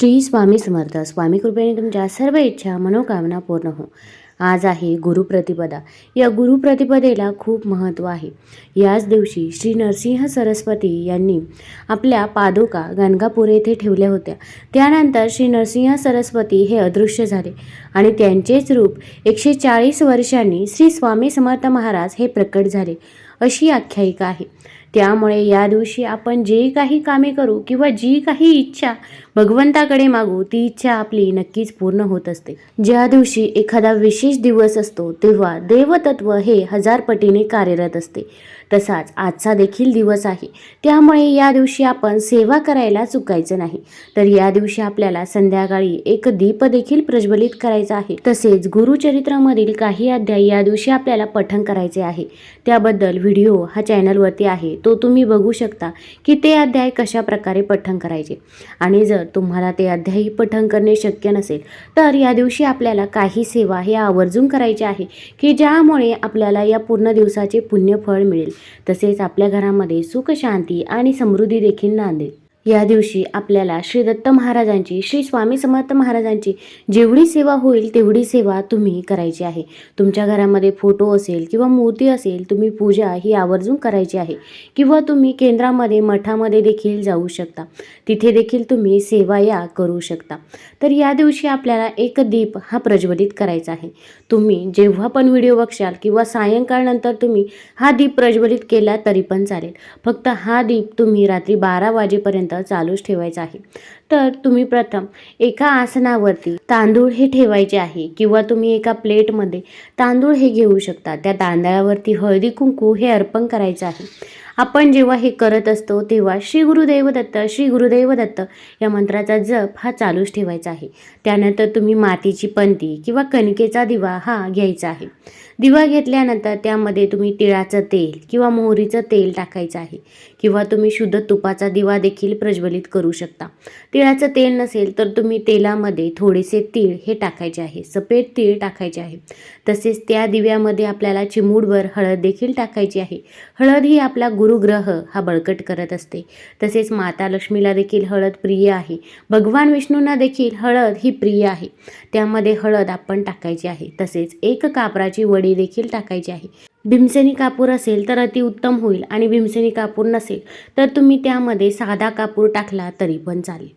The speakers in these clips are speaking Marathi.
श्री स्वामी समर्थ. स्वामी कृपेने तुमच्या सर्व इच्छा मनोकामना पूर्ण हो. आज आहे गुरुप्रतिपदा या गुरुप्रतिपदेला खूप महत्त्व आहे. याच दिवशी श्री नरसिंह सरस्वती यांनी आपल्या पादुका गणगापूर येथे ठेवल्या होत्या. त्यानंतर श्री नरसिंह सरस्वती हे अदृश्य झाले आणि त्यांचेच रूप एकशे चाळीस वर्षांनी श्री स्वामी समर्थ महाराज हे प्रकट झाले. अशी आख्यायिका आहे. त्यामुळे या दिवशी आपण जे काही कामे करू किंवा जी काही इच्छा भगवंताकडे मागू ती इच्छा आपली नक्कीच पूर्ण होत असते. ज्या दिवशी एखादा विशेष दिवस असतो तेव्हा देवतत्व हे हजार पटीने कार्यरत असते. तसाच आजचा देखील दिवस आहे. त्यामुळे या दिवशी आपण सेवा करायला चुकायचं नाही. तर या दिवशी आपल्याला संध्याकाळी एक दीप देखील प्रज्वलित करायचा आहे. तसेच गुरुचरित्रामधील काही अध्याय या दिवशी आपल्याला पठण करायचे आहे. त्याबद्दल व्हिडिओ हा चॅनलवरती आहे. तो तुम्ही बघू शकता की ते अध्याय कशा प्रकारे पठण करायचे. आणि जर तुम्हाला ते अध्यायी पठण करणे शक्य नसेल तर या दिवशी आपल्याला काही सेवा हे आवर्जून करायचे आहे की ज्यामुळे आपल्याला या पूर्ण दिवसाचे पुण्यफळ मिळेल. तसेच आपल्या घरामध्ये सुख शांती आणि समृद्धी देखील नांदेल या दिवशी आपल्याला श्री दत्त महाराजांची श्री स्वामी समर्थ महाराजांची जेवढी सेवा होईल तेवढी सेवा तुम्ही करायची आहे. तुमच्या घरामध्ये फोटो असेल किंवा मूर्ती असेल तुम्ही पूजा ही आवर्जून करायची आहे. किंवा तुम्ही केंद्रामध्ये मठामध्ये देखील जाऊ शकता. तिथे देखील तुम्ही सेवा या करू शकता. तर या दिवशी आपल्याला एक दीप हा प्रज्वलित करायचा आहे. तुम्ही जेव्हा पण व्हिडिओ बघशाल किंवा सायंकाळनंतर तुम्ही हा दीप प्रज्वलित केला तरी पण चालेल. फक्त हा दीप तुम्ही रात्री बारा वाजेपर्यंत चालूच ठेवायचा आहे. तर तुम्ही प्रथम एका आसनावरती तांदूळ हे ठेवायचे आहे किंवा तुम्ही एका प्लेटमध्ये तांदूळ हे घेऊ शकता. त्या तांदळावरती हळदी कुंकू हे अर्पण करायचं आहे. आपण जेव्हा हे करत असतो तेव्हा श्री गुरुदैव दत्त श्री गुरुदैव दत्त या मंत्राचा जप हा चालूच ठेवायचा आहे. त्यानंतर तुम्ही मातीची पंती किंवा कणकेचा दिवा हा घ्यायचा आहे. दिवा घेतल्यानंतर त्यामध्ये तुम्ही तिळाचं तेल किंवा मोहरीचं तेल टाकायचं आहे किंवा तुम्ही शुद्ध तुपाचा दिवा देखील प्रज्वलित करू शकता. तिळाचं तेल नसेल तर तुम्ही तेलामध्ये थोडेसे तीळ हे टाकायचे आहे सफेद तीळ टाकायचे आहे. तसेच त्या दिव्यामध्ये आपल्याला चिमूडभर हळद देखील टाकायची आहे. हळद ही आपला गुरुग्रह हा बळकट करत असते. तसेच माता लक्ष्मीला देखील हळद प्रिय आहे. भगवान विष्णूंना देखील हळद ही प्रिय आहे. त्यामध्ये हळद आपण टाकायची आहे. तसेच एक कापराची वडी देखील टाकायची आहे. भीमसेनी कापूर असेल तर अतिउत्तम होईल आणि भीमसेनी कापूर नसेल तर तुम्ही त्यामध्ये साधा कापूर टाकला तरी पण चालेल.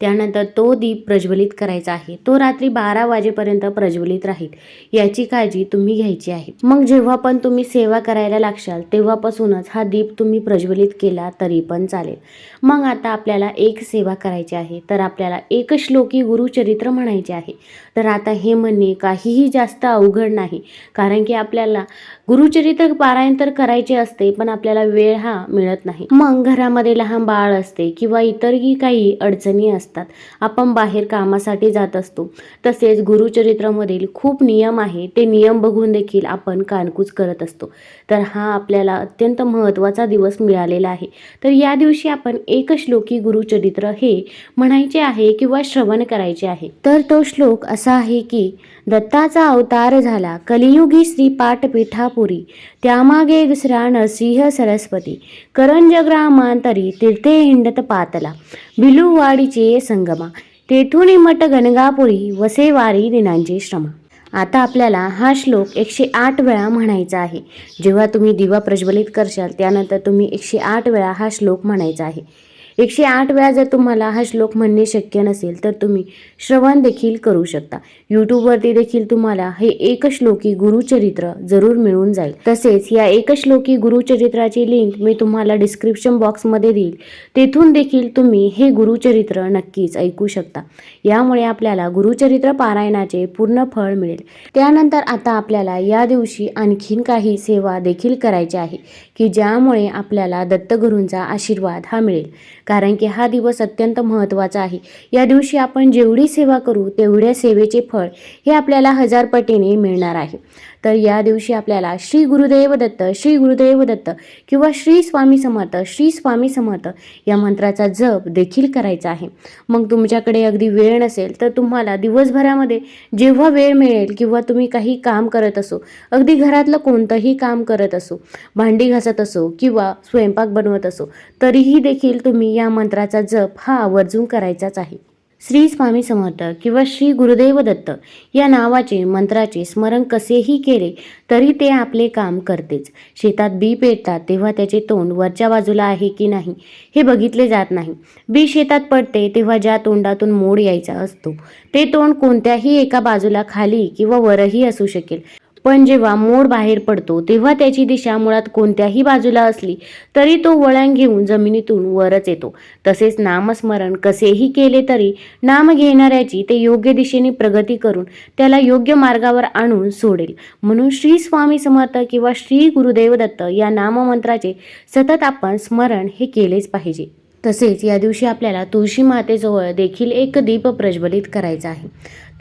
त्यानंतर तो दीप प्रज्वलित करायचा आहे. तो रात्री बारा वाजेपर्यंत प्रज्वलित राहील. याची काळजी तुम्ही घ्यायची आहे. मग जेव्हा पण तुम्ही सेवा करायला लागशाल तेव्हापासूनच हा दीप तुम्ही प्रज्वलित केला तरी पण चालेल. मग आता आपल्याला एक सेवा करायची आहे. तर आपल्याला एक श्लोकी गुरुचरित्र म्हणायचे आहे. तर आता हे म्हणणे काहीही जास्त अवघड नाही. कारण की आपल्याला गुरुचरित्र पारायण तर करायचे असते पण आपल्याला वेळ हा मिळत नाही. मग घरामध्ये लहान बाळ असते किंवा इतरही काही अडचणी असतात आपण बाहेर कामासाठी जात असतो. तसेच गुरुचरित्रामधील खूप नियम आहे ते नियम बघून देखील आपण कानकूच करत असतो. तर हा आपल्याला अत्यंत महत्त्वाचा दिवस मिळालेला आहे. तर या दिवशी आपण एक श्लोकी गुरुचरित्र हे म्हणायचे आहे किंवा श्रवण करायचे आहे. तर तो श्लोक असा आहे की दत्ताचा अवतार झाला कलियुगी श्री पाठपीठापुरी त्यामागे दुसरा नरसिंह सरस्वती. करंज ग्रामांतरी तीर्थे हिंडत पातला. बिलुवाडीचे संगमा. तेथून मठ गणगापुरी वसेवारी दिनांचे श्रमा. आता आपल्याला हा श्लोक एकशे आठ वेळा म्हणायचा आहे. जेव्हा तुम्ही दिवा प्रज्वलित करशाल त्यानंतर तुम्ही एकशे आठ वेळा हा श्लोक म्हणायचा आहे. एकशे आठ वेळा जर तुम्हाला हा श्लोक म्हणणे शक्य नसेल तर तुम्ही श्रवण देखील करू शकता. यूट्यूबवरती देखील तुम्हाला हे एक श्लोकी गुरुचरित्र जरूर मिळून जाईल. तसेच या एक श्लोकी गुरुचरित्राची लिंक मी तुम्हाला डिस्क्रिप्शन बॉक्समध्ये देईल. तेथून देखील तुम्ही हे गुरुचरित्र नक्कीच ऐकू शकता. यामुळे आपल्याला गुरुचरित्र पारायणाचे पूर्ण फळ मिळेल. त्यानंतर आता आपल्याला या दिवशी आणखीन काही सेवा देखील करायची आहे की ज्यामुळे आपल्याला दत्तगुरूंचा आशीर्वाद हा मिळेल. कारण की हा दिवस अत्यंत महत्त्वाचा आहे. या दिवशी आपण जेवढी सेवा करू तेवढ्या सेवेचे फळ हे आपल्याला हजार पटीने मिळणार आहे. तर या दिवशी आपल्याला श्री गुरुदेव दत्त श्री गुरुदेव दत्त किंवा श्री स्वामी समर्थ श्री स्वामी समर्थ या मंत्राचा जप देखील करायचा आहे. मग तुमच्याकडे अगदी वेळ नसेल तर तुम्हाला दिवसभरामध्ये जेव्हा वेळ मिळेल किंवा तुम्ही काही काम करत असो अगदी घरातलं कोणतंही काम करत असो भांडी घासत असो किंवा स्वयंपाक बनवत असो तरीही देखील तुम्ही या मंत्राचा जप हा आवर्जून करायचाच आहे. श्री स्वामी समर्थ किंवा श्री गुरुदेव दत्त या नावाचे मंत्राचे स्मरण कसेही केले तरी ते आपले काम करतेच. शेतात बी पेरतात तेव्हा त्याचे तोंड वरच्या बाजूला आहे की नाही हे बघितले जात नाही. बी शेतात पडते तेव्हा ज्या तोंडातून मोड यायचा असतो ते तोंड कोणत्याही एका बाजूला खाली किंवा वरही असू शकेल. पण जेव्हा मोड बाहेर पडतो तेव्हा त्याची दिशा मुळात कोणत्याही बाजूला असली तरी तो वळण घेऊन जमिनीतून वरच येतो. तसेच नामस्मरण कसेही केले तरी नाम घेणाऱ्याची ते योग्य दिशेने प्रगती करून त्याला योग्य मार्गावर आणून सोडेल. म्हणून श्री स्वामी समर्थ किंवा श्री गुरुदेव दत्त या नाममंत्राचे सतत आपण स्मरण हे केलेच पाहिजे. तसेच या दिवशी आपल्याला तुळशी मातेजवळ देखील एक दीप प्रज्वलित करायचा आहे.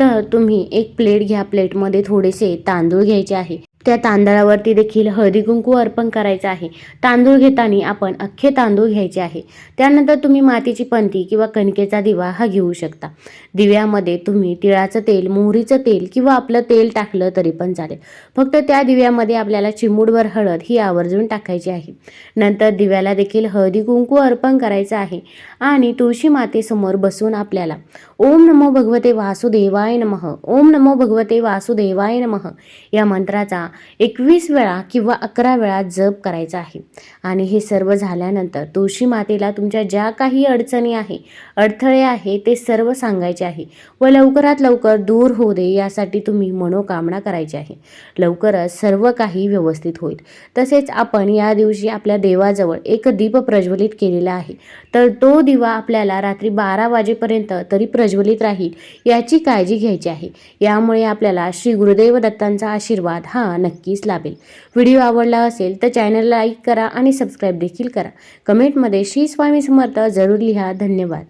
तर तुम्ही एक प्लेट घ्या प्लेटमध्ये थोडेसे तांदूळ घ्यायचे आहे. त्या तांदळावरती देखील हळदी कुंकू अर्पण करायचं आहे. तांदूळ घेताना आपण अख्खे तांदूळ घ्यायचे आहे. त्यानंतर तुम्ही मातीची पंती किंवा कणकेचा दिवा हा घेऊ शकता. दिव्यामध्ये तुम्ही तिळाचं तेल मोहरीचं तेल किंवा आपलं तेल टाकलं तरी पण चालेल. फक्त त्या दिव्यामध्ये आपल्याला चिमूडभर हळद ही आवर्जून टाकायची आहे. नंतर दिव्याला देखील हळदी कुंकू अर्पण करायचं आहे आणि तुळशी मातेसमोर बसून आपल्याला ओम नमो भगवते वासुदेवाय नमः. ओम नमो भगवते वासुदेवाय नमः. या मंत्राचा एकवीस वेळा किंवा अकरा वेळा जप करायचा आहे. आणि हे सर्व झाल्यानंतर तुळशी मातेला तुमच्या ज्या काही अडचणी आहे अडथळे आहे ते सर्व सांगायचे आहे. व लवकरात लवकर दूर होऊ दे यासाठी तुम्ही मनोकामना करायची आहे. लवकरच सर्व काही व्यवस्थित होईल. तसेच आपण या दिवशी आपल्या देवाजवळ एक दीप प्रज्वलित केलेला आहे. तर तो दिवा आपल्याला रात्री बारा वाजेपर्यंत तरी प्रज्वलित राहील याची काळजी घ्यायची आहे. यामुळे आपल्याला श्री गुरुदेव दत्तांचा आशीर्वाद हा नक्कीच लाभेल. व्हिडिओ आवडला असेल तर चॅनलला लाईक करा आणि सबस्क्राईब देखील करा. कमेंटमध्ये श्री स्वामी समर्थ जरूर लिहा. धन्यवाद.